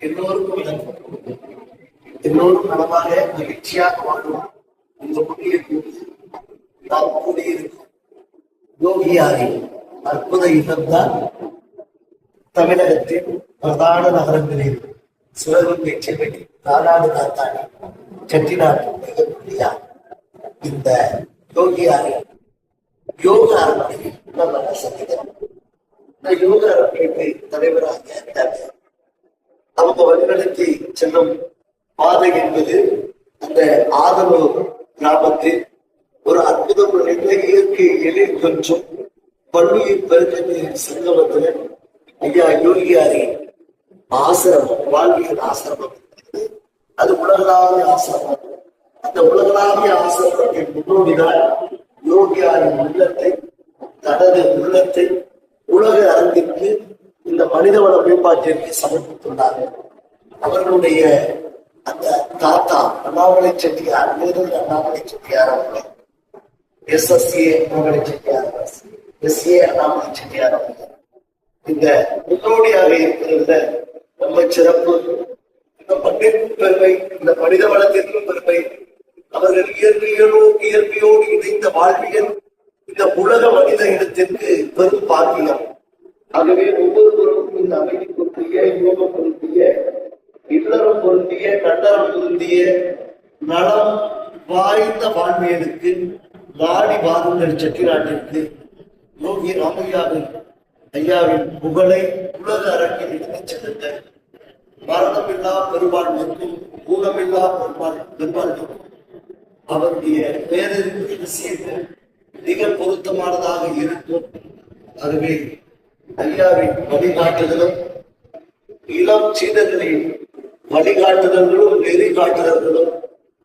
எல்லோருக்கும் எல்லோரும் நலமாக மகிழ்ச்சியாக வாழும் இந்த நாம் கூடியிருக்கும் யோகியாரி அற்புத இடம்தான் தமிழகத்தின் பிரதான நகரங்களில் சிவகங்கை சென்னை நாடாடு நாத்தாடி செட்டிநாட்டு மிகக்கூடிய இந்த யோகியாரி யோக அரண்மனையில் நம்ம சந்திக்கிறோம் இந்த யோக அரண்மனைக்கு தலைவராக அவங்க வழிநடத்தி செல்லும் பாதை என்பது அந்த ஆதரவு கிராமத்தில் ஒரு அற்புதம் நிறைந்த இயற்கை எழில் கொஞ்சம் பள்ளியின் பெருக்கத்தின் சங்கமத்தில் ஐயா யோகியாரி ஆசிரமம் வாழ்வியல் ஆசிரமம் அது உலகளாவிய ஆசிரமம் அந்த உலகளாவிய ஆசிரமத்தின் முன்னோடிதான் யோகியாரின் உள்ளத்தை தனது உள்ளத்தை உலக அரங்கிற்கு இந்த மனிதவள மேம்பாட்டிற்கு சமர்ப்பித்துள்ளார்கள் அவர்களுடைய அந்த தாத்தா அண்ணாமலை செட்டியார் நேரில் அண்ணாமலை செட்டியார் அவர்கள் ஏ அண்ணாமலை செட்டியார் ஏ அண்ணாமலை செட்டியார் அவர்கள். இந்த முன்னோடியாக இருக்கிறதுல ரொம்ப சிறப்பு. இந்த மண்ணிற்கும் பெருமை இந்த மனித வளத்திற்கும் பெருமை. அவர்கள் இயற்பியலோ இயற்பியோடு வாழ்வியல் இந்த உலக மனித இனத்திற்கு பெரும் பாக்கியம். ஆகவே ஒவ்வொருவருக்கும் இந்த அமைதி பொருந்திய யோகம் பொருந்திய இல்லறம் பொருந்திய கண்டரம் பொருந்திய நலம் வாய்ந்த வாழ்வியலுக்கு நாடி வாருங்கள் செட்டிநாட்டிற்கு யோகி ராமையாவின் ஐயாவின் புகழை உலக அரங்கில் எடுத்துச் செல்லுங்கள். மரணமில்லா பூகமில்லா ஊனமில்லா பெருமாள் நிற்கும். அவருடைய பேரறிவு விஷயத்தில் மிக பொருத்தமானதாக இருக்கும். ஆகவே ஐயாவின் வழிகாட்டுதலும் இளம் சீதர்களின் வழிகாட்டுதல்களும் நெறிகாட்டுதல்களும்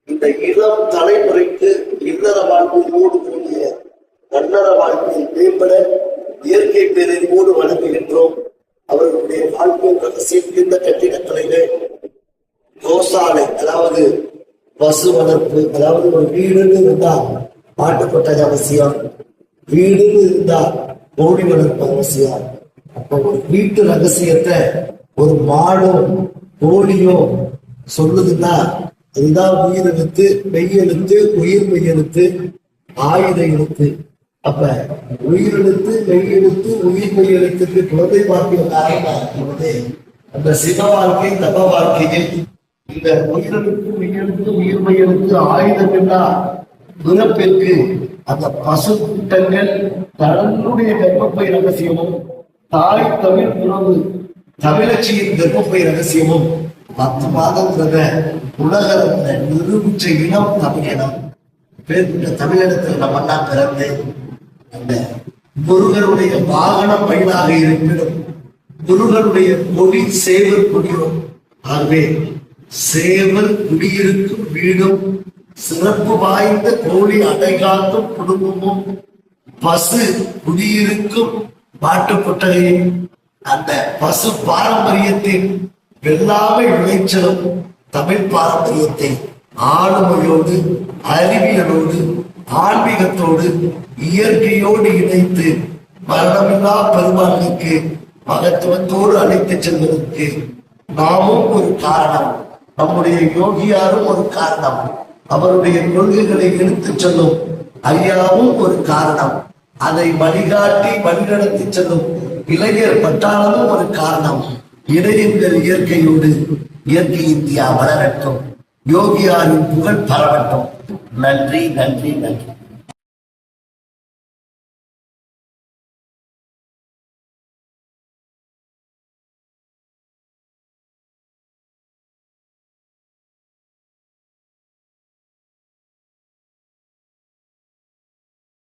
இந்த இளம் தலைமுறைக்கு இல்லற வாழ்க்கையோடு கூடிய நன்னற வாழ்க்கையை மேம்பட இயற்கை பேரறிவோடு வழங்குகின்றோம். அவர்களுடைய வாழ்க்கை ரகசியம் இந்த கட்டிட கோசாலை அதாவது பசு வளர்ப்பு அதாவது ஒரு வீடுன்னு இருந்தா மாட்டுக்கொட்டகை அவசியம். வீடுன்னு இருந்தா கோழி வளர்ப்பு அவசியம். அப்ப ஒரு வீட்டு ரகசியத்தை ஒரு மாடும் கோழியும் சொல்லுதுன்னா அதுதான் உயிர் எழுத்து மெய் எழுத்து உயிர் மெய் எழுத்து ஆயுத எழுத்து அப்ப உயிர் எழுத்து மெய் எழுத்து உயிர் மெய் எழுத்துக்கு குழந்தை பாக்கியம் காரணமா இருக்கிறது அந்த சிவ வாழ்க்கை தப வாழ்க்கையில் இந்த உயிருக்கு மெய்யெழுத்து உயிர் மெய்யெழுத்து ஆயுதம் எல்லாம் பிறப்பிற்கு அந்த பசு கூட்டங்கள் தன்னுடைய கர்ப்பப்பை ரகசியமும் தாய் தமிழ் உணவு தமிழச்சியின் கர்ப்பப்பை ரகசியமும் பத்து மாதங்கிறத உலக நிரூபிச்ச இனம் தமிழினம். பேர்பட்ட தமிழினத்தில் நம்ம எல்லாம் பிறந்து அந்த முருகனுடைய வாகன பயனாக இருப்பினும் முருகனுடைய மொழி சேவர் கொடியும். ஆகவே சேவல் குடியிருக்கும் வீடும் சிறப்பு வாய்ந்த கோழி அடைகாக்கும் குடும்பமும் பசு குடியிருக்கும் மாட்டு கொட்டகையும் அந்த பசு பாரம்பரியத்தின் வெள்ளாமை விளைச்சலும் தமிழ் பாரம்பரியத்தை ஆளுமையோடு அறிவியலோடு ஆன்மீகத்தோடு இயற்கையோடு இணைத்து மரணமில்லா பெருமாளுக்கு மகத்துவத்தோடு அழைத்து செல்வதற்கு நாமும் ஒரு காரணம். நம்முடைய யோகியாரும் ஒரு காரணம். அவருடைய கொள்கைகளை எடுத்துச் செல்லும் ஐயாவும் ஒரு காரணம். அதை வழிகாட்டி வழிநடத்தி செல்லும் இளைஞர் பட்டாளமும் ஒரு காரணம். இணையுங்கள் இயற்கையோடு இயற்கை இந்தியா வளரட்டும். யோகியாரின் புகழ் பரவட்டும். நன்றி நன்றி நன்றி.